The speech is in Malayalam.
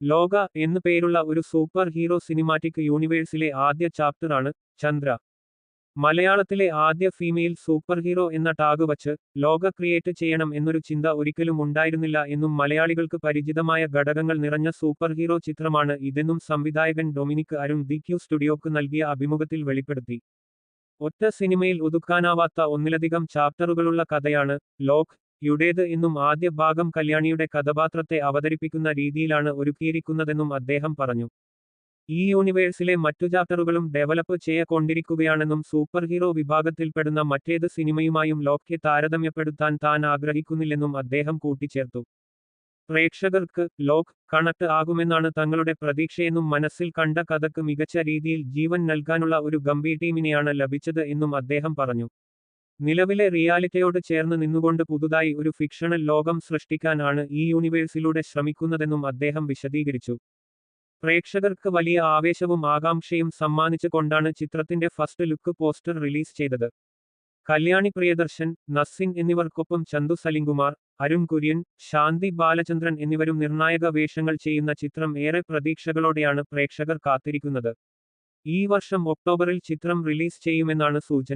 ലോക എന്നു പേരുള്ള ഒരു സൂപ്പർ ഹീറോ സിനിമാറ്റിക് യൂണിവേഴ്സിലെ ആദ്യ ചാപ്റ്ററാണ് ചന്ദ്ര. മലയാളത്തിലെ ആദ്യ ഫീമെയിൽ സൂപ്പർ ഹീറോ എന്ന ടാഗ് വച്ച് ലോക ക്രിയേറ്റ് ചെയ്യണം എന്നൊരു ചിന്ത ഒരിക്കലും ഉണ്ടായിരുന്നില്ല എന്നും മലയാളികൾക്ക് പരിചിതമായ ഘടകങ്ങൾ നിറഞ്ഞ സൂപ്പർ ഹീറോ ചിത്രമാണ് ഇതെന്നും സംവിധായകൻ ഡൊമിനിക് അരുൺ ദി ക്യു സ്റ്റുഡിയോക്ക് നൽകിയ അഭിമുഖത്തിൽ വെളിപ്പെടുത്തി. ഒറ്റ സിനിമയിൽ ഒതുക്കാനാവാത്ത ഒന്നിലധികം ചാപ്റ്ററുകളുള്ള കഥയാണ് ലോക് യുടേത് എന്നും ആദ്യ ഭാഗം കല്യാണിയുടെ കഥാപാത്രത്തെ അവതരിപ്പിക്കുന്ന രീതിയിലാണ് ഒരുക്കിയിരിക്കുന്നതെന്നും അദ്ദേഹം പറഞ്ഞു. ഈ യൂണിവേഴ്സിലെ മറ്റു ചാപ്റ്ററുകളും ഡെവലപ്പ് ചെയ്യക്കൊണ്ടിരിക്കുകയാണെന്നും സൂപ്പർ ഹീറോ വിഭാഗത്തിൽപ്പെടുന്ന മറ്റേത് സിനിമയുമായും ലോക്യെ താരതമ്യപ്പെടുത്താൻ താൻ ആഗ്രഹിക്കുന്നില്ലെന്നും അദ്ദേഹം കൂട്ടിച്ചേർത്തു. പ്രേക്ഷകർക്ക് ലോക് കണക്ട് ആകുമെന്നാണ് തങ്ങളുടെ പ്രതീക്ഷയെന്നും മനസ്സിൽ കണ്ട കഥക്ക് മികച്ച രീതിയിൽ ജീവൻ നൽകാനുള്ള ഒരു ഗംഭീർ ടീമിനെയാണ് ലഭിച്ചത് എന്നും അദ്ദേഹം പറഞ്ഞു. നിലവിലെ റിയാലിറ്റിയോട് ചേർന്ന് നിന്നുകൊണ്ട് പുതുതായി ഒരു ഫിക്ഷണൽ ലോകം സൃഷ്ടിക്കാനാണ് ഈ യൂണിവേഴ്സിലൂടെ ശ്രമിക്കുന്നതെന്നും അദ്ദേഹം വിശദീകരിച്ചു. പ്രേക്ഷകർക്ക് വലിയ ആവേശവും ആകാംക്ഷയും സമ്മാനിച്ചു കൊണ്ടാണ് ചിത്രത്തിന്റെ ഫസ്റ്റ് ലുക്ക് പോസ്റ്റർ റിലീസ് ചെയ്തത്. കല്യാണി പ്രിയദർശൻ നസിൻ എന്നിവർക്കൊപ്പം ചന്തു സലിംകുമാർ അരുൺ കുര്യൻ ശാന്തി ബാലചന്ദ്രൻ എന്നിവരും നിർണായക വേഷങ്ങൾ ചെയ്യുന്ന ചിത്രം ഏറെ പ്രതീക്ഷകളോടെയാണ് പ്രേക്ഷകർ കാത്തിരിക്കുന്നത്. ഈ വർഷം ഒക്ടോബറിൽ ചിത്രം റിലീസ് ചെയ്യുമെന്നാണ് സൂചന.